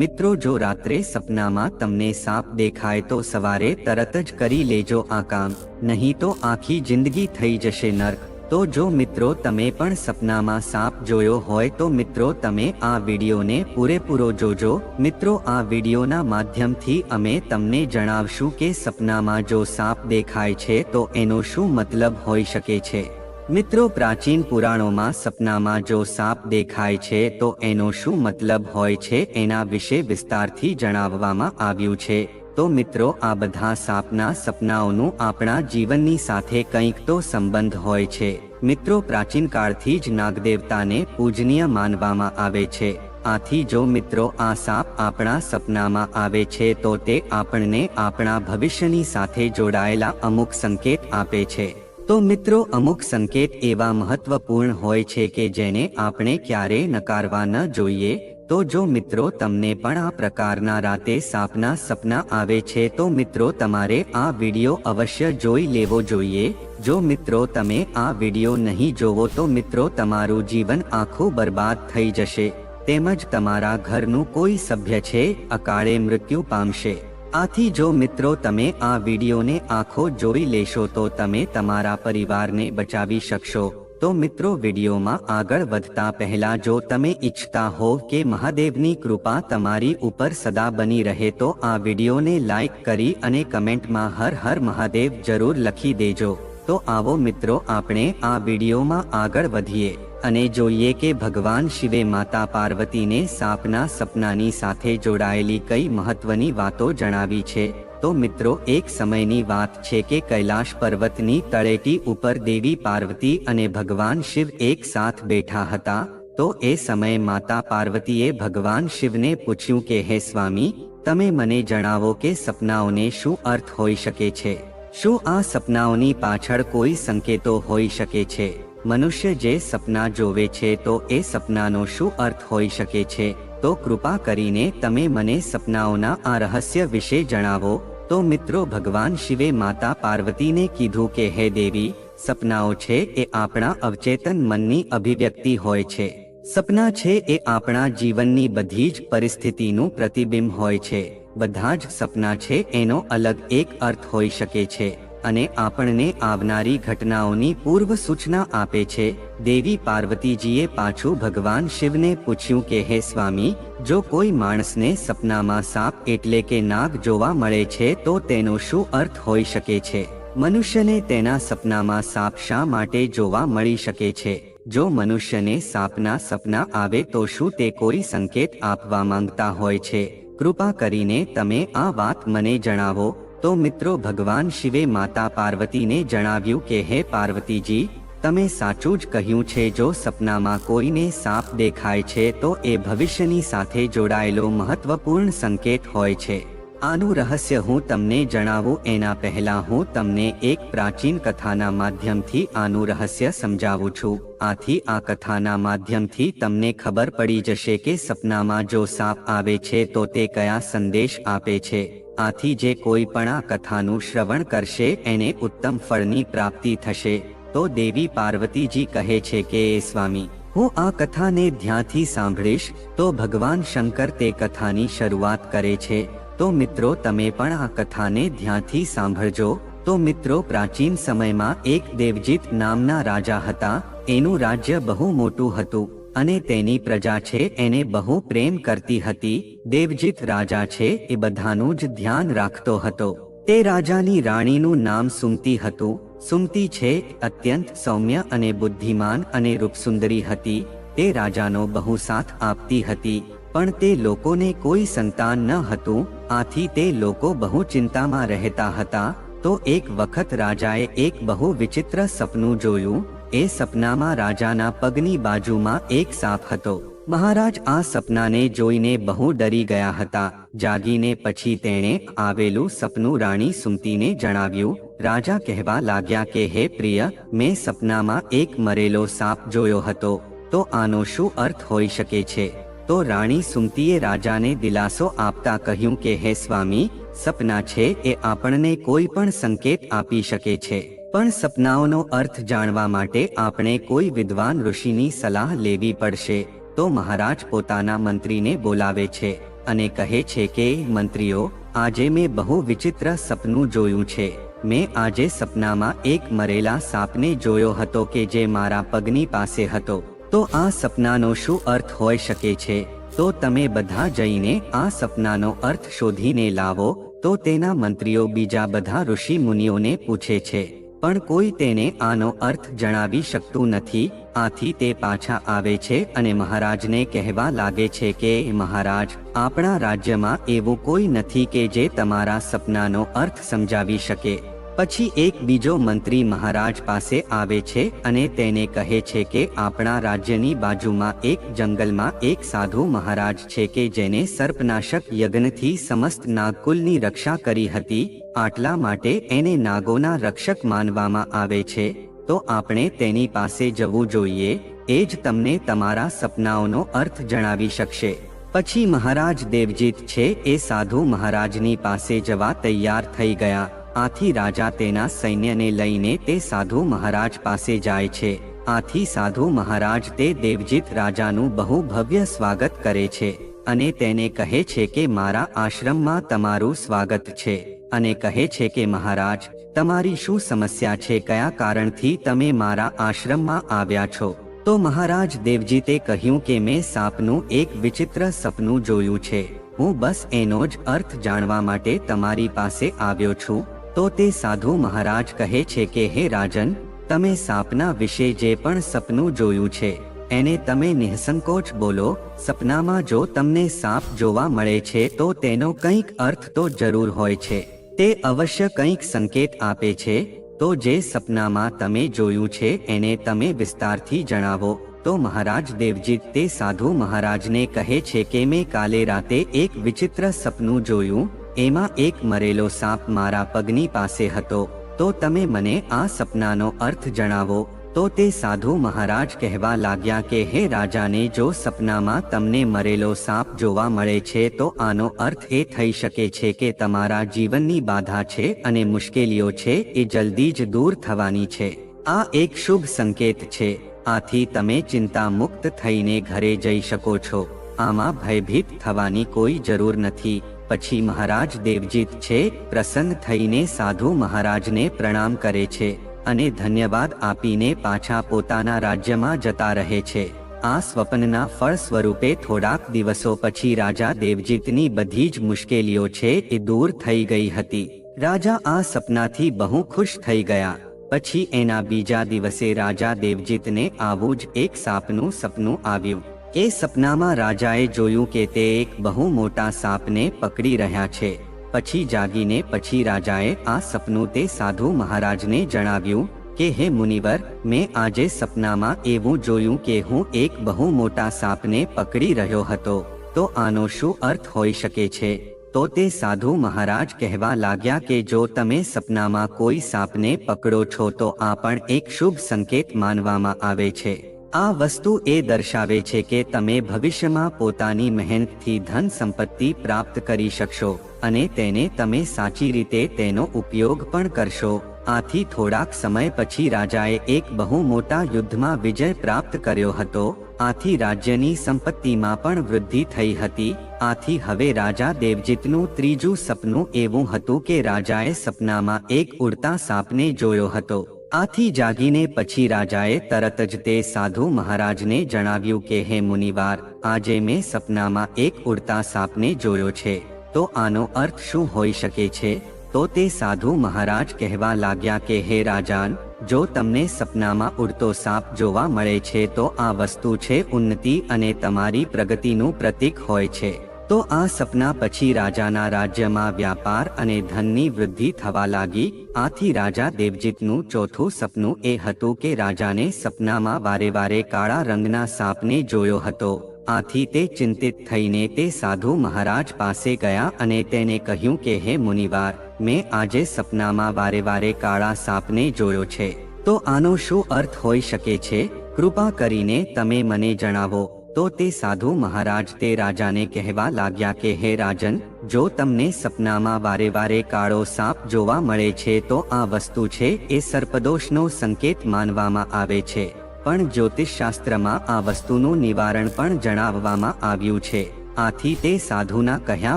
મિત્રો જો રાત્રે સપનામાં તમને સાપ દેખાય તો સવારે તરત જ કરી લેજો આ કામ, નહીં તો આખી જિંદગી થઈ જશે નર્ક. તો જો મિત્રો તમે પણ સપનામાં સાપ જોયો હોય તો મિત્રો તમે આ વિડીયોને પૂરેપૂરો જોજો. મિત્રો આ વિડીયોના માધ્યમથી અમે તમને જણાવશું કે સપનામાં જો સાપ દેખાય છે તો એનો શું મતલબ હોઈ શકે છે. મિત્રો, પ્રાચીન પુરાણોમાં સપનામાં જો સાપ દેખાય છે, તો એનો શું મતલબ હોય છે, એના વિશે વિસ્તારથી જણાવવામાં આવ્યું છે. તો મિત્રો, આ બધા સાપના સપનાઓનું આપણા જીવનની સાથે કંઈક તો સંબંધ હોય છે. મિત્રો, પ્રાચીન કાળથી જ નાગદેવતાને પૂજનીય માનવામાં આવે છે. આથી જો મિત્રો, આ સાપ આપણા સપનામાં આવે છે, તો તે આપણને આપણા ભવિષ્યની સાથે જોડાયેલા અમુક સંકેત આપે છે. તો મિત્રો, અમુક સંકેત એવા મહત્વપૂર્ણ હોય છે કે જેને આપણે ક્યારે નકારવા ન જોઈએ. તો જો મિત્રો, તમને પણ આ પ્રકારના રાતે સાપના સપના આવે છે, તો મિત્રો, તમારે આ વિડિયો અવશ્ય જોઈ લેવો જોઈએ. જો મિત્રો, તમે આ વિડિયો નહીં જોવો, તો મિત્રો, તમારું જીવન આખું બરબાદ થઈ જશે. તેમજ તમારા ઘરનું કોઈ સભ્ય છે, અકાળે મૃત્યુ પામશે. આથી જો મિત્રો તમે આ વિડીયોને આખો જોઈ લેશો તો તમે તમારા પરિવારને બચાવી શકશો. તો મિત્રો વિડીયોમાં આગળ વધતા પહેલા જો તમે ઈચ્છતા હો કે મહાદેવની કૃપા તમારી ઉપર સદા બની રહે તો આ વિડીયોને લાઈક કરી અને કમેન્ટમાં હર હર મહાદેવ જરૂર લખી દેજો. તો આવો મિત્રો, આપણે આ વિડીયોમાં આગળ વધીએ અને જોઈએ કે ભગવાન શિવે માતા પાર્વતીને સાપના સપનાની સાથે જોડાયેલી કઈ મહત્વની વાતો જણાવી છે? તો મિત્રો, એક સમયની વાત છે કે કૈલાશ પર્વતની તળેટી ઉપર દેવી પાર્વતી અને ભગવાન શિવ એક સાથ બેઠા હતા. તો એ સમયે માતા પાર્વતીએ ભગવાન શિવને પૂછ્યું કે, હે સ્વામી, તમે મને જણાવો કે સપનાઓને શું અર્થ હોઈ શકે છે? શું આ સપનાઓની પાછળ કોઈ સંકેતો હોઈ શકે છે? મનુષ્ય જે સપના જોવે છે તો એ સપનાનો શું અર્થ હોઈ શકે છે? તો કૃપા કરીને તમે મને સપનાઓના આ રહસ્ય વિશે જણાવો. તો મિત્રો, ભગવાન શિવે માતા પાર્વતીને કીધું કે, હે દેવી, સપનાઓ છે એ આપણા અવચેતન મનની અભિવ્યક્તિ હોય છે. સપના છે એ આપણા જીવનની બધી જ પરિસ્થિતિનું પ્રતિબિંબ હોય છે. બધા જ સપના છે, એનો અલગ એક અર્થ હોઈ શકે છે અને આપણને આવનારી ઘટનાઓની પૂર્વ સૂચના આપે છે. દેવી પાર્વતીજીએ પાછું ભગવાન શિવને પૂછ્યું કે, હે સ્વામી, જો કોઈ માણસને સપનામાં સાપ એટલે કે નાગ જોવા મળે છે, તો તેનો શું અર્થ હોઈ શકે છે? મનુષ્યને તેના સપનામાં સાપ શા માટે જોવા મળી શકે છે? જો મનુષ્યને સાપના સપના આવે તો શું તે કોઈ સંકેત આપવા માંગતા હોય છે? કૃપા કરીને તમે આ વાત મને જણાવો. તો મિત્રો ભગવાન શિવે માતા પાર્વતીને જણાવ્યું કે, હે પાર્વતીજી, તમે સાચું જ કહ્યું છે, જો સપનામાં કોઈને સાપ દેખાય છે, તો એ ભવિષ્યની સાથે જોડાયેલો મહત્વપૂર્ણ સંકેત હોય છે. આનું રહસ્ય હું તમને જણાવું, એના પહેલા હું તમને એક પ્રાચીન કથાના માધ્યમથી આનું રહસ્ય સમજાવું છું. આથી આ કથાના માધ્યમથી તમને ખબર પડી જશે કે સપનામાં જો સાપ આવે છે તો તે કયા સંદેશ આપે છે. આથી જે કોઈ પણ આ કથાનું શ્રવણ કરશે, એને ઉત્તમ ફળની પ્રાપ્તિ થશે. તો દેવી પાર્વતીજી કહે છે કે, એ સ્વામી, હું આ કથાને ધ્યાનથી સાંભળીશ, તો ભગવાન શંકર તે કથાની શરૂઆત કરે છે. તો મિત્રો, તમે પણ આ કથાને ધ્યાનથી સાંભળજો. તો મિત્રો, પ્રાચીન સમયમાં એક દેવજીત નામના રાજા હતા. એનું રાજ્ય બહુ મોટું હતું અને તેની પ્રજા છે, એને બહુ પ્રેમ કરતી હતી. દેવજીત રાજા છે, એ બધાનું જ ધ્યાન રાખતો હતો. તે રાજાની રાણીનું નામ સુમતી હતું. સુમતી છે, અત્યંત સૌમ્ય અને બુદ્ધિમાન અને રૂપસુંદરી હતી. તે રાજાનો બહુ સાથ આપતી હતી. પણ તે લોકોને કોઈ સંતાન ન હતું, આથી તે લોકો બહુ ચિંતામાં રહેતા હતા, તો એક વખત રાજાએ એક બહુ વિચિત્ર સપનું જોયું, એ સપનામાં રાજાના પગની બાજુમાં એક સાપ હતો. મહારાજ આ સપનાને જોઈને બહુ ડરી ગયા હતા, જાગીને પછી તેણે આવેલું સપનું રાણી સુમતીને જણાવ્યું, રાજા કહેવા લાગ્યા કે, હે પ્રિય, મેં સપનામાં એક મરેલો સાપ જોયો હતો, તો આનો શું અર્થ હોઈ શકે છે? તો રાણી સુમતીએ રાજાને દિલાસો આપતા કહ્યું કે, હે સ્વામી, સપના છે એ આપણને કોઈ પણ સંકેત આપી શકે છે. પણ સપનાઓનો અર્થ જાણવા માટે આપણે કોઈ વિદ્વાન ઋષિની સલાહ લેવી પડશે. તો મહારાજ પોતાના મંત્રીને બોલાવે છે અને કહે છે કે, મંત્રીઓ, આજે મેં બહુ વિચિત્ર સપનું જોયું છે. મેં આજે સપનામાં એક મરેલા સાપને જોયો હતો કે જે મારા પગની પાસે હતો. તો આ સપનાનો શું અર્થ હોઈ શકે છે? તો તમે બધા જઈને આ સપનાનો અર્થ શોધીને લાવો, તો તેના મંત્રીઓ બીજા બધા ઋષિ મુનિઓને પૂછે છે. પણ કોઈ તેને આનો અર્થ જણાવી શકતું નથી, આથી તે પાછા આવે છે અને મહારાજને કહેવા લાગે છે કે, મહારાજ, આપણા રાજ્યમાં એવું કોઈ નથી કે જે તમારા સપનાનો અર્થ સમજાવી શકે. પછી એક બીજો મંત્રી મહારાજ પાસે આવે છે અને તેને કહે છે કે આપણા રાજ્યની બાજુમાં એક જંગલમાં એક સાધુ મહારાજ છે કે જેને સર્પનાશક યજ્ઞથી સમસ્ત નાગકુલની રક્ષા કરી હતી, આટલા માટે એને નાગોના રક્ષક માનવામાં આવે છે. તો આપણે તેની પાસે જવું જોઈએ, એ જ તમને તમારા સપનાઓનો અર્થ જણાવી શકશે. પછી મહારાજ દેવજીત છે એ સાધુ મહારાજની પાસે જવા તૈયાર થઈ ગયા. આથી રાજા તેના સૈન્યને લઈને તે સાધુ મહારાજ પાસે જાય છે. આથી સાધુ મહારાજ તે દેવજીત રાજાનું બહુ ભવ્ય સ્વાગત કરે છે અને તેને કહે છે કે મારા આશ્રમમાં તમારું સ્વાગત છે અને કહે છે કે મહારાજ, તમારી શું સમસ્યા છે? કયા કારણથી તમે મારા આશ્રમમાં આવ્યા છો? તો મહારાજ દેવજીતે કહ્યું કે મેં સાપનું એક વિચિત્ર સપનું જોયું છે. હું બસ એનો જ અર્થ જાણવા માટે તમારી પાસે આવ્યો છું. તો તે સાધુ મહારાજ કહે છે કે, હે રાજન, તમે સાપના વિશે જે પણ સપનું જોયું છે, એને તમે નિઃસંકોચ બોલો. સપનામાં જો તમને સાપ જોવા મળે છે, તો તેનો કંઈક અર્થ તો જરૂર હોય છે. તે અવશ્ય કંઈક સંકેત આપે છે. તો જે સપનામાં તમે જોયું છે, એને તમે વિસ્તારથી જણાવો. તો મહારાજ દેવજીત તે સાધુ મહારાજને કહે છે કે, મેં કાલે રાતે એક વિચિત્ર સપનું જોયું. એમાં એક મરેલો સાપ મારા પગની પાસે હતો, તો તમે મને આ સપનાનો અર્થ જણાવો, તો તે સાધુ મહારાજ કહેવા લાગ્યા કે, હે રાજાને જો સપનામાં તમને મરેલો સાપ જોવા મળે છે, તો આનો અર્થ એ થઈ શકે છે કે તમારા જીવનની બાધા છે અને મુશ્કેલીઓ છે, એ જલ્દી જ દૂર થવાની છે. આ એક શુભ સંકેત છે, આથી તમે ચિંતા મુક્ત થઈને ઘરે જઈ શકો છો, આમાં ભયભીત થવાની કોઈ જરૂર નથી. પછી મહારાજ દેવજીત છે, પ્રસન્ન થઈને સાધુ મહારાજને પ્રણામ કરે છે અને ધન્યવાદ આપીને પાછા પોતાના રાજ્યમાં જતા રહે છે. આ સ્વપ્નના ફળ સ્વરૂપે થોડાક દિવસો પછી રાજા દેવજીતની બધી જ મુશ્કેલીઓ છે એ દૂર થઈ ગઈ હતી. રાજા આ સપનાથી બહુ ખુશ થઈ ગયા. પછી એના બીજા દિવસે રાજા દેવજીતને આવું જ એક સાપનું સપનું આવ્યું. એ સપનામાં રાજાએ જોયું કે તે એક બહુ મોટા સાપને પકડી રહ્યા છે. પછી જાગીને પછી રાજાએ આ સપનું તે સાધુ મહારાજને જણાવ્યું કે, હે મુનિવર, મેં આજે સપનામાં એવું જોયું કે હું એક બહુ મોટા સાપને પકડી રહ્યો હતો. તો આનો શું અર્થ હોઈ શકે છે? તો તે સાધુ મહારાજ કહેવા લાગ્યા કે, જો તમે સપનામાં કોઈ સાપને પકડો છો તો આ પણ એક શુભ સંકેત માનવામાં આવે છે. આ વસ્તુ એ દર્શાવે છે કે તમે ભવિષ્યમાં પોતાની મહેનતથી ધન સંપત્તિ પ્રાપ્ત કરી શકશો અને તેને તમે સાચી રીતે તેનો ઉપયોગ પણ કરશો. આથી થોડાક સમય પછી રાજાએ એક બહુ મોટા યુદ્ધમાં વિજય પ્રાપ્ત કર્યો હતો. આથી રાજ્યની સંપત્તિમાં પણ વૃદ્ધિ થઈ હતી. આથી હવે રાજા દેવજીતનું ત્રીજું સપનું એવું હતું કે રાજાએ સપનામાં એક ઉડતા સાપને જોયો હતો. આથી જાગીને પછી રાજાએ તરત જ તે સાધુ મહારાજને જણાવ્યું કે, હે મુનિવાર, આજે મેં સપનામાં એક ઉડતા સાપને જોયો છે. તો આનો અર્થ શું હોઈ શકે છે? તો તે સાધુ મહારાજ કહેવા લાગ્યા કે, હે રાજાન, જો તમને સપનામાં ઉડતો સાપ જોવા મળે છે તો આ વસ્તુ છે ઉન્નતિ અને તમારી પ્રગતિનું પ્રતીક હોય છે. તો આ સપના પછી રાજાના રાજ્યમાં વ્યાપાર અને ધનની વૃદ્ધિ થવા લાગી. આથી રાજા દેવજીતનું ચોથું સપનું એ હતું કે રાજાને સપનામાં વારે વારે કાળા રંગના સાપને જોયો હતો. આથી તે ચિંતિત થઈને તે સાધુ મહારાજ પાસે ગયા અને તેને કહ્યું કે, હે મુનિવાર, મેં આજે સપનામાં વારે વારે કાળા સાપને જોયો છે. તો આનો શું અર્થ હોઈ શકે છે? કૃપા કરીને તમે મને જણાવો. તો તે સાધુ મહારાજ તે રાજાને કહેવા લાગ્યા કે, હે રાજન, જો તમને સપનામાં વારે વારે કાળો સાપ જોવા મળે છે, તો આ વસ્તુ છે, એ સર્પદોષનો સંકેત માનવામાં આવે છે. પણ જ્યોતિષશાસ્ત્રમાં આ વસ્તુનું નિવારણ પણ જણાવવામાં આવ્યું છે. આથી તે સાધુના કહ્યા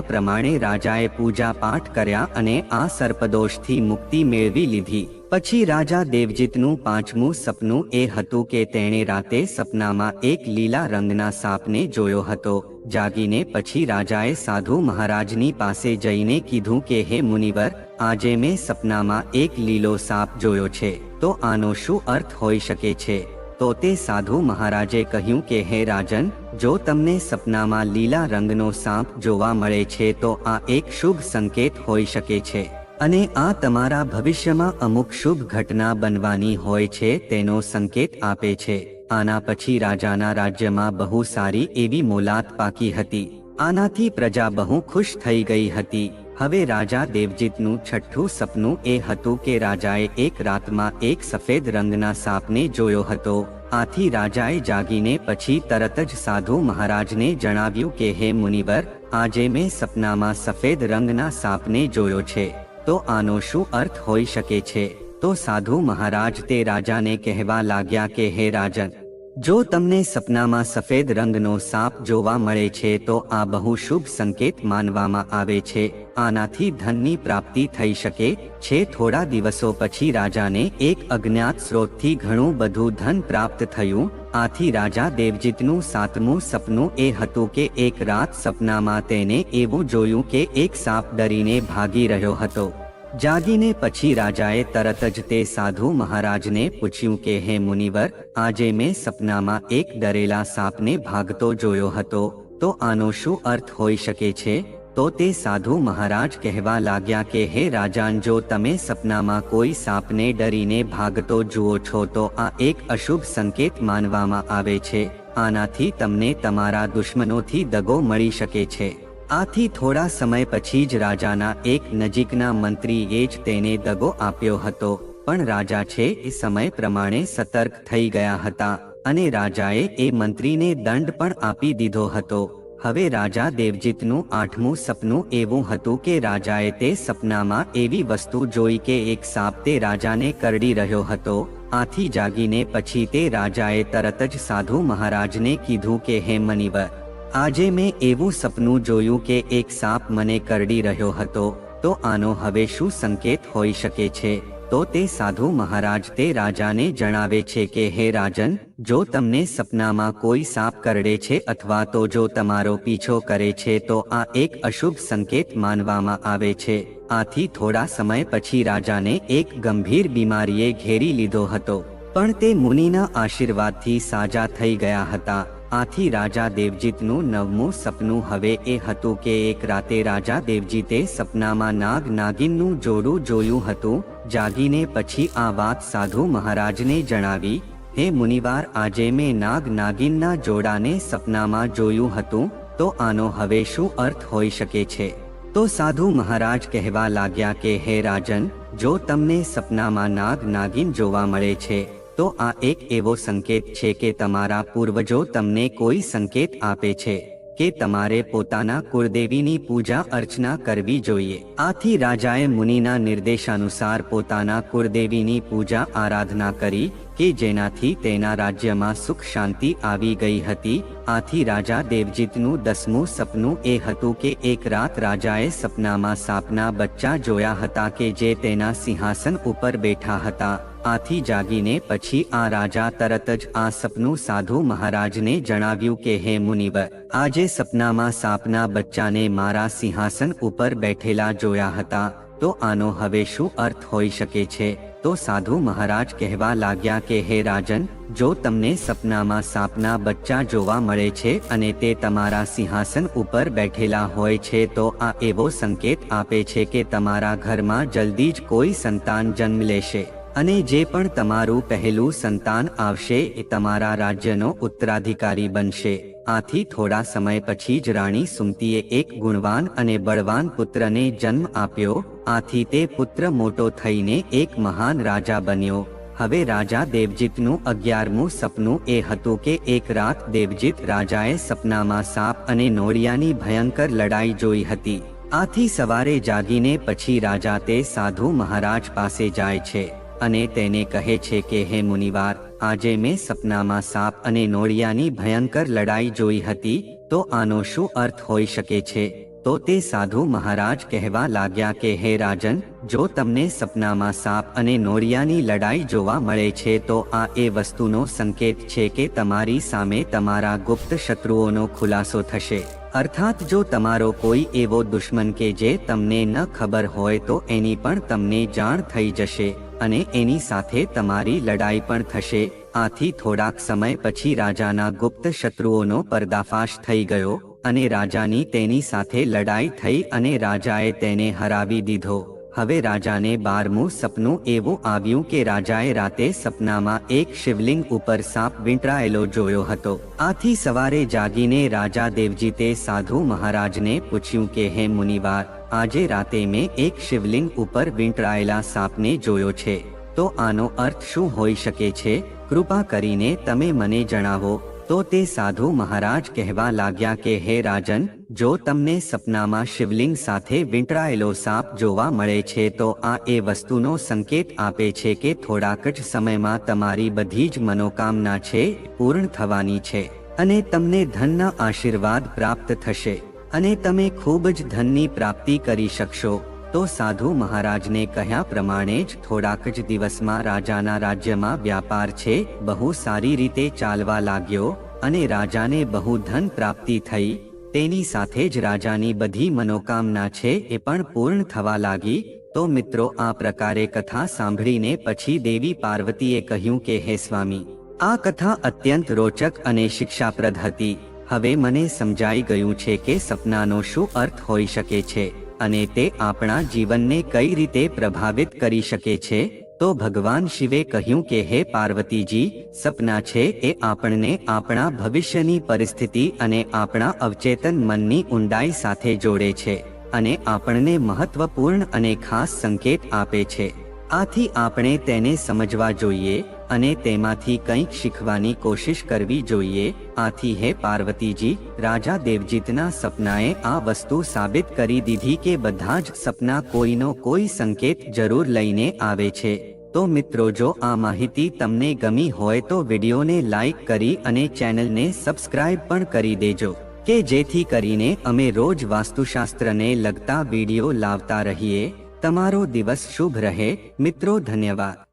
પ્રમાણે રાજાએ પૂજા પાઠ કર્યા અને આ સર્પદોષથી મુક્તિ મેળવી લીધી. પછી રાજા દેવજીતનું પાંચમું સપનું એ હતું કે તેણે રાતે સપનામાં એક લીલા રંગના સાપને જોયો હતો. જાગીને પછી રાજાએ સાધુ મહારાજની પાસે જઈને કીધું કે, હે મુનિવર, આજે મેં સપનામાં એક લીલો સાપ જોયો છે. તો આનો શું અર્થ હોઈ શકે છે? તો તે સાધુ મહારાજે કહ્યું કે, હે રાજન, જો તમને સપનામાં લીલા રંગનો સાપ જોવા મળે છે તો આ એક શુભ સંકેત હોઈ શકે છે. અને આ તમારા ભવિષ્યમાં અમુક શુભ ઘટના બનવાની હોય છે તેનો સંકેત આપે છે. આના પછી રાજાના રાજ્યમાં બહુ સારી એવી મોલાત પાકી હતી. આનાથી પ્રજા બહુ ખુશ થઈ ગઈ હતી. હવે રાજા દેવજીતનું છઠ્ઠું સપનું એ હતું કે રાજાએ એક રાતમાં એક સફેદ રંગના સાપને જોયો હતો. આથી રાજાએ જાગીને પછી તરત જ સાધુ મહારાજને જણાવ્યું કે, હે મુનિવર, આજે મેં સપનામાં સફેદ રંગના સાપને જોયો છે. તો આનો શું અર્થ હોઈ શકે છે? તો સાધુ મહારાજ તે રાજાને કહેવા લાગ્યા કે, હે રાજન જો તમને સપનામાં સફેદ રંગનો સાપ જોવા મળે છે, તો આ બહુ શુભ સંકેત માનવામાં આવે છે. આનાથી ધનની પ્રાપ્તિ થઈ શકે છે. થોડા દિવસો પછી રાજાને એક અજ્ઞાત સ્ત્રોતથી ઘણું બધું ધન પ્રાપ્ત થયું. આથી રાજા દેવજીતનું સાતમું સપનું એ હતું કે એક રાત સપનામાં તેને એવું જોયું કે એક સાપ ડરીને ભાગી રહ્યો હતો. જાગીને પછી રાજાએ તરત જ તે સાધુ મહારાજને પૂછ્યું કે, હે મુનિવર, આજે મેં સપનામાં એક ડરેલા સાપને ભાગતો જોયો હતો, તો આનો શું અર્થ હોઈ શકે છે? તો તે સાધુ મહારાજ કહેવા લાગ્યા કે, હે રાજાન, જો તમે સપનામાં કોઈ સાપને ડરીને ભાગતો જુઓ છો, તો આ એક અશુભ સંકેત માનવામાં આવે છે. આનાથી તમને તમારા દુશ્મનોથી દગો મળી શકે છે. આથી થોડા સમય પછી જ રાજાના એક નજીકના મંત્રીએ જ તેને દગો આપ્યો હતો. પણ રાજા છે એ સમય પ્રમાણે સતર્ક થઈ ગયા હતા અને રાજાએ એ મંત્રીને દંડ પણ આપી દીધો હતો. હવે રાજા દેવજીતનું આઠમું સપનું એવું હતું કે રાજાએ તે સપનામાં એવી વસ્તુ જોઈ કે એક સાપ તે રાજાને કરડી રહ્યો હતો. આથી જાગીને પછી તે રાજાએ તરત જ સાધુ મહારાજને કીધું કે, હે મનિવર આજે મેં એવું સપનું જોયું કે એક સાપ મને કરડી રહ્યો હતો, તો આનો હવે શું સંકેત હોઈ શકે છે? તો તે સાધુ મહારાજ તે રાજાને જણાવે છે કે, હે રાજન, જો તમને સપનામાં કોઈ સાપ કરડે છે અથવા તો જો તમારો પીછો કરે છે, તો આ એક અશુભ સંકેત માનવામાં આવે છે. આથી થોડા સમય પછી રાજાને એક ગંભીર બીમારીએ ઘેરી લીધો હતો. પણ તે મુનિના આશીર્વાદથી સાજા થઈ ગયા હતા. આથી રાજા દેવજીતનું નવમું સપનું હવે એ હતું કે એક રાતે રાજા દેવજીતે સપનામાં નાગ નાગિનનું જોડું જોયું હતું. જાગીને પછી આ વાત સાધુ મહારાજને જણાવી, હે મુનિવાર, આજે મેં નાગ નાગિનના જોડાને સપનામાં જોયું હતું, તો આનો હવે શું અર્થ હોઈ શકે છે? તો સાધુ મહારાજ કહેવા લાગ્યા કે, હે રાજન, જો તમને સપનામાં નાગ નાગિન જોવા મળે છે તો આ એક એવો સંકેત છે કે તમારા પૂર્વજો તમને કોઈ સંકેત આપે છે કે તમારે પોતાના કુળદેવીની પૂજા અર્ચના કરવી જોઈએ. આથી રાજાએ મુનિના નિર્દેશાનુસાર પોતાના કુળદેવીની પૂજા આરાધના કરી કે જેનાથી તેના રાજ્યમાં સુખ શાંતિ આવી ગઈ હતી. આથી રાજા દેવજીતનું દસમું સપનું એ હતું કે એક રાત રાજાએ સપનામાં સાપના બચ્ચા જોયા હતા કે જે તેના સિંહાસન ઉપર બેઠા હતા. આથી જાગીને પછી આ રાજા તરત જ આ સપનું સાધુ મહારાજને જણાવ્યું કે, હે મુનિવર આજે સપનામાં સાપના બચ્ચાને મારા સિંહાસન ઉપર બેઠેલા જોયા હતા. તો આનો હવે શું અર્થ હોઈ શકે છે? તો સાધુ મહારાજ કહેવા લાગ્યા કે, હે રાજન, જો તમને સપનામાં સાપના બચ્ચા જોવા મળે છે અને તે તમારા સિંહાસન ઉપર બેઠેલા હોય છે, તો આ એવો સંકેત આપે છે કે તમારા ઘરમાં જલ્દી જ કોઈ સંતાન જન્મ લેશે. અને જે પણ તમારું પહેલું સંતાન આવશે એ તમારા રાજ્યનો ઉત્તરાધિકારી બનશે. આથી થોડા સમય પછી જ રાણી સુમતીએ એક ગુણવાન અને બળવાન પુત્રને જન્મ આપ્યો. આથી તે પુત્ર મોટો થઈને એક મહાન રાજા બન્યો. હવે રાજા દેવજીતનું અગિયારમું સપનું એ હતું કે એક રાત દેવજીત રાજાએ સપનામાં સાપ અને નોળિયાની ભયંકર લડાઈ જોઈ હતી. આથી સવારે જાગીને પછી રાજા તે સાધુ મહારાજ પાસે જાય છે. અને તેને કહે છે કે, હે મુનિવાર, આજે મેં સપનામાં સાપ અને નોળિયાની ભયંકર લડાઈ જોઈ હતી, તો આનો શું અર્થ હોઈ શકે છે? તો તે સાધુ મહારાજ કહેવા લાગ્યા કે, હે રાજન, જો તમને સપનામાં સાપ અને નોળિયાની લડાઈ જોવા મળે છે, તો આ એ વસ્તુનો સંકેત છે કે તમારી સામે તમારા ગુપ્ત શત્રુઓનો ખુલાસો થશે. અર્થાત જો તમારો કોઈ એવો દુશ્મન કે જે તમને ન ખબર હોય, તો એની પણ તમને જાણ થઈ જશે. અને એની સાથે તમારી લડાઈ પણ થશે. આથી થોડાક સમય પછી રાજાના ગુપ્ત શત્રુઓનો પર્દાફાશ થઈ ગયો અને રાજાની તેની સાથે લડાઈ થઈ અને રાજાએ તેને હરાવી દીધો. હવે રાજાને બારમું સપનું એવું આવ્યું કે રાજાએ રાતે સપનામાં એક શિવલિંગ ઉપર સાપ વીંટરાયેલો જોયો હતો. આથી સવારે જાગીને રાજા દેવજીતે સાધુ મહારાજને પૂછ્યું કે, હે મુનિવાર આજે રાતે મેં એક શિવલિંગ ઉપર વીંટળાયેલા સાપને જોયો છે. તો આનો અર્થ શું હોઈ શકે છે? કૃપા કરીને તમે મને જણાવો. તો તે સાધુ મહારાજ કહેવા લાગ્યા કે, હે રાજન, જો તમને સપનામાં શિવલિંગ સાથે વીંટળાયેલો સાપ જોવા મળે છે, તો આ એ વસ્તુનો સંકેત આપે છે કે થોડાક જ સમયમાં તમારી બધી જ મનોકામના છે, પૂર્ણ થવાની છે અને તમને ધનના આશીર્વાદ પ્રાપ્ત થશે. અને તમે ખૂબ જ ધનની પ્રાપ્તિ કરી શકશો. તો સાધુ મહારાજને કહ્યા પ્રમાણે જ થોડાક જ દિવસમાં રાજાના રાજ્યમાં વ્યાપાર છે, બહુ સારી રીતે ચાલવા લાગ્યો અને રાજાને બહુ ધન પ્રાપ્તિ થઈ. તેની સાથે જ રાજાની બધી મનોકામના છે એ પણ પૂર્ણ થવા લાગી. તો મિત્રો, આ પ્રકારે કથા સાંભળીને પછી દેવી પાર્વતીએ કહ્યું કે, હે સ્વામી, આ કથા અત્યંત રોચક અને શિક્ષાપ્રદ હતી. હવે મને સમજાઈ ગયું છે કે સપનાનો શું અર્થ હોઈ શકે છે અને તે આપણા જીવનને કઈ રીતે પ્રભાવિત કરી શકે છે? તો ભગવાન શિવે કહ્યું કે, હે પાર્વતીજી, સપના છે એ આપણને આપણા ભવિષ્યની પરિસ્થિતિ અને આપણા અવચેતન મનની ઊંડાઈ સાથે જોડે છે અને આપણને મહત્વપૂર્ણ અને ખાસ સંકેત આપે છે. આથી આપણે તેને સમજવા જોઈએ અને તેમાંથી કંઈક શીખવાની કોશિશ કરવી જોઈએ. આથી હે પાર્વતીજી, રાજા દેવજીતના સપનાએ આ વસ્તુ સાબિત કરી દીધી કે બધા જ સપના કોઈનો કોઈ સંકેત જરૂર લઈને આવે છે. તો મિત્રો, જો આ માહિતી તમને ગમી હોય તો વિડીયોને લાઈક કરી અને ચેનલને સબસ્ક્રાઇબ પણ કરી દેજો, કે જેથી કરીને અમે રોજ વાસ્તુશાસ્ત્રને લગતા વીડિયો લાવતા રહીએ. તમારો દિવસ શુભ રહે. મિત્રો, ધન્યવાદ.